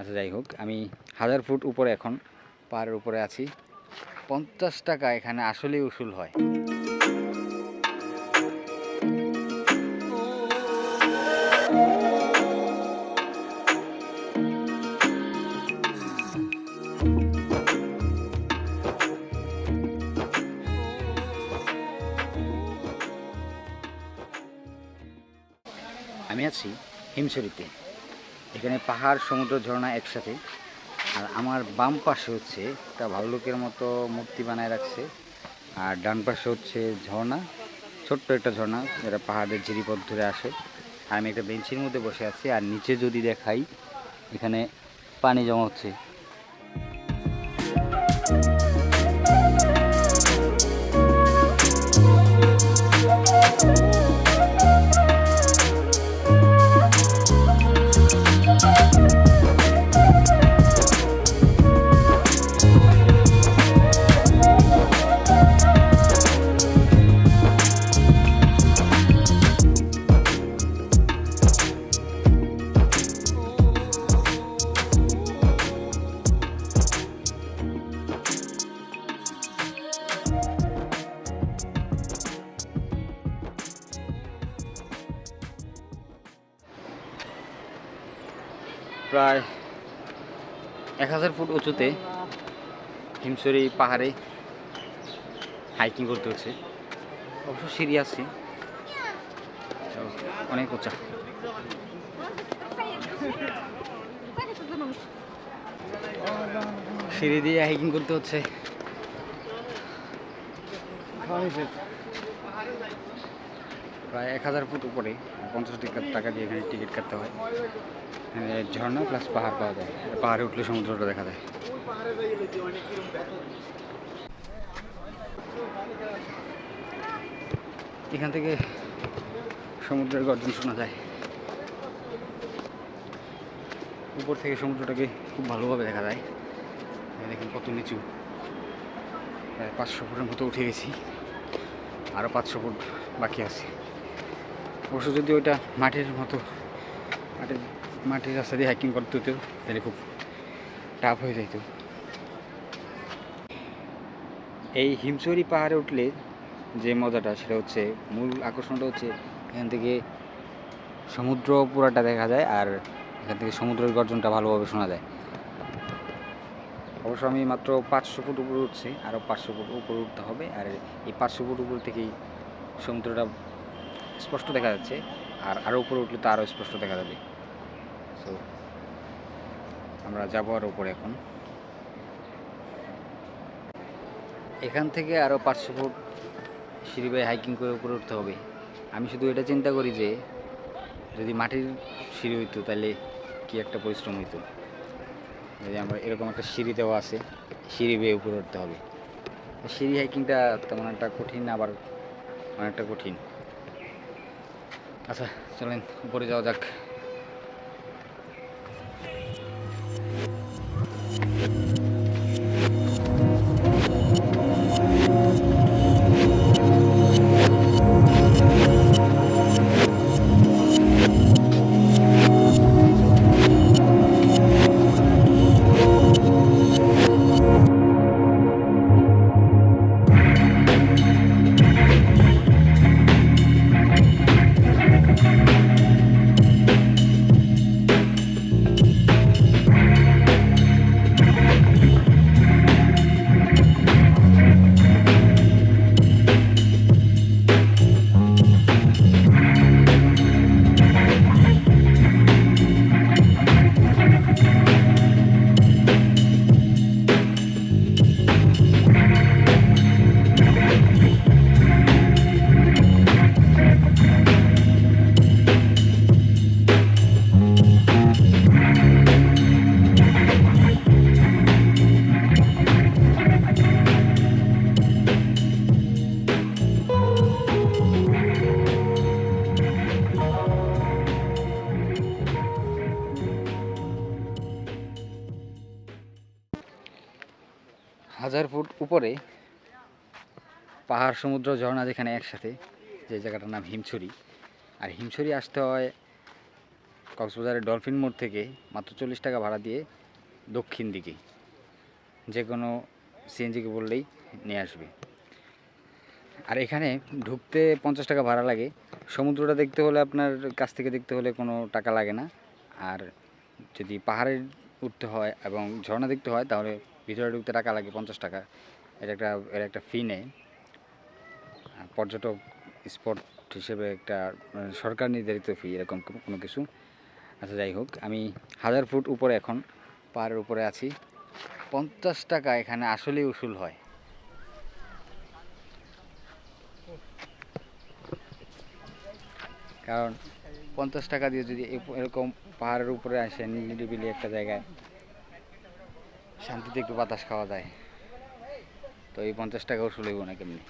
আচ্ছা যাই হোক, আমি হাজার ফুট উপরে এখন, পাহাড়ের উপরে আছি। পঞ্চাশ টাকা এখানে আসলেই উসুল হয়। আমি আছি হিমছড়িতে। এখানে পাহাড়, সমুদ্র, ঝর্ণা একসাথে। আর আমার বাম পাশে হচ্ছে একটা ভাল্লুকের মতো মূর্তি বানায় রাখছে। আর ডান পাশে হচ্ছে ঝর্ণা, ছোট্ট একটা ঝর্ণা, যেটা পাহাড়ের ঝিরিপথ ধরে আসে। আর আমি একটা বেঞ্চের মধ্যে বসে আছি, আর নিচে যদি দেখাই, এখানে পানি জমা হচ্ছে। প্রায় এক হাজার ফুট উঁচুতে হিমসরি পাহাড়ে হাইকিং করতে হচ্ছে। অবশ্য সিঁড়ি আছে। অনেক উঁচা। সিঁড়ি দিয়ে হাইকিং করতে হচ্ছে। প্রায় এক হাজার ফুট উপরে পঞ্চাশ টাকা দিয়ে এখানে টিকিট কাটতে হয়। এখানে ঝর্ণা প্লাস পাহাড় পাওয়া যায়। পাহাড়ে উঠলে সমুদ্রটা দেখা যায়। এখান থেকে সমুদ্রের গর্জন শোনা যায়। উপর থেকে সমুদ্রটাকে খুব ভালোভাবে দেখা যায়। দেখেন কত নিচু। প্রায় পাঁচশো ফুটের মতো উঠে গেছি। আরও পাঁচশো ফুট বাকি আছে। অবশ্য যদি ওইটা মাটির মতো, মাটির মাটির রাস্তা দিয়ে হাইকিং করতে হতো, তাহলে খুব টাফ হয়ে যেত এই হিমচুরি পাহাড়ে উঠলে যে মজাটা, সেটা হচ্ছে মূল আকর্ষণটা হচ্ছে এখান থেকে সমুদ্র পুরাটা দেখা যায় আর এখান থেকে সমুদ্রের গর্জনটা ভালোভাবে শোনা যায়। অবশ্য আমি মাত্র পাঁচশো ফুট উপরে উঠছি আরও পাঁচশো ফুট উপরে উঠতে হবে, আর এই পাঁচশো ফুট উপর থেকেই সমুদ্রটা স্পষ্ট দেখা যাচ্ছে। আর আরও উপরে উঠলে তো আরও স্পষ্ট দেখা যাবে। সো আমরা যাব আরও উপরে এখন। এখান থেকে আরও পাঁচশো ফুট সিঁড়ি হাইকিং করে উপরে উঠতে হবে। আমি শুধু এটা চিন্তা করি যে, যদি মাটির সিঁড়ি হইতো তাহলে কি একটা পরিশ্রম হইতো? যদি আমরা এরকম একটা সিঁড়ি দেওয়া আছে, সিঁড়ি বেয়ে উপরে উঠতে হবে। সিঁড়ি হাইকিংটা তেমন একটা কঠিন, আবার অনেকটা কঠিন। আচ্ছা চলেন উপরে যাওয়া যাক। হাজার ফুট উপরে পাহাড়, সমুদ্র, ঝর্ণা যেখানে একসাথে, যে জায়গাটার নাম হিমছড়ি। আর হিমছড়ি আসতে হয় কক্সবাজারের ডলফিন মোড় থেকে মাত্র চল্লিশ টাকা ভাড়া দিয়ে দক্ষিণ দিকে। যে কোনো সিএনজিকে বললেই নিয়ে আসবে। আর এখানে ঢুকতে পঞ্চাশ টাকা ভাড়া লাগে। সমুদ্রটা দেখতে হলে আপনার কাছ থেকে দেখতে হলে কোনো টাকা লাগে না। আর যদি পাহাড়ে উঠতে হয় এবং ঝর্ণা দেখতে হয় তাহলে ভিতরে ঢুকতে টাকা লাগে পঞ্চাশ টাকা। এটা একটা, এর একটা ফি আর পর্যটক স্পট হিসেবে একটা মানে সরকার নির্ধারিত ফি এরকম কোনো কিছু। আচ্ছা যাই হোক, আমি হাজার ফুট উপরে এখন, পাহাড়ের উপরে আছি। পঞ্চাশ টাকা এখানে আসলেই উসুল হয়। কারণ পঞ্চাশ টাকা দিয়ে যদি এরকম পাহাড়ের উপরে আসে, নিরিবিলি একটা জায়গায় শান্তিতে একটু বাতাস খাওয়া যায়। তো এই পঞ্চাশ টাকা উসুল হইব না কেমনি?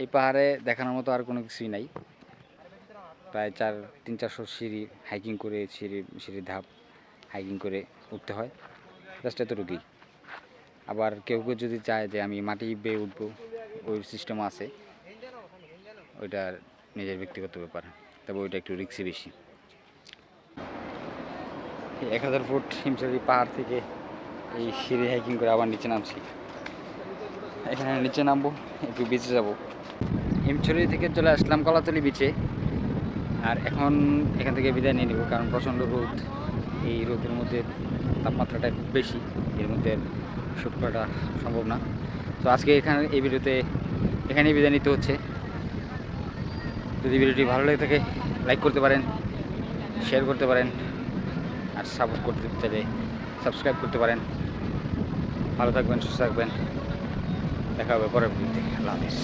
এই পাহাড়ে দেখানোর মতো আর কোনো কিছুই নাই। প্রায় চার, তিন, চারশো সিঁড়ি হাইকিং করে, সিঁড়ি সিঁড়ির ধাপ হাইকিং করে উঠতে হয়। জাস্ট এতটুকুই। আবার কেউ কেউ যদি চায় যে আমি মাটি বেয়ে উঠবো, ওই সিস্টেম আছে। ওইটা নিজের ব্যক্তিগত ব্যাপার। তবে ওইটা একটু রিক্সি বেশি। এক হাজার ফুট হিমসারি পাহাড় থেকে এই সিঁড়ি হাইকিং করে আবার নিচে নামছি। এখানে নিচে নামবো, একটু বিচে যাব। হিমছড়ি থেকে চলে আসলাম কলাতলি বিচে আর এখন এখান থেকে বিদায় নিয়ে নেব, কারণ প্রচণ্ড রোদ। এই রোদের মধ্যে তাপমাত্রাটা খুব বেশি, এর মধ্যে শ্যুট করাটা সম্ভব না। তো আজকে এখানে, এই ভিডিওতে এখানেই বিদায় নিতে হচ্ছে। যদি ভিডিওটি ভালো লেগে থাকে লাইক করতে পারেন শেয়ার করতে পারেন। আর সাপোর্ট করতে চাইলে সাবস্ক্রাইব করতে পারেন। ভালো থাকবেন, সুস্থ থাকবেন। দেখা হবে পরের ভিডিওতে আল্লাহ হাফিজ।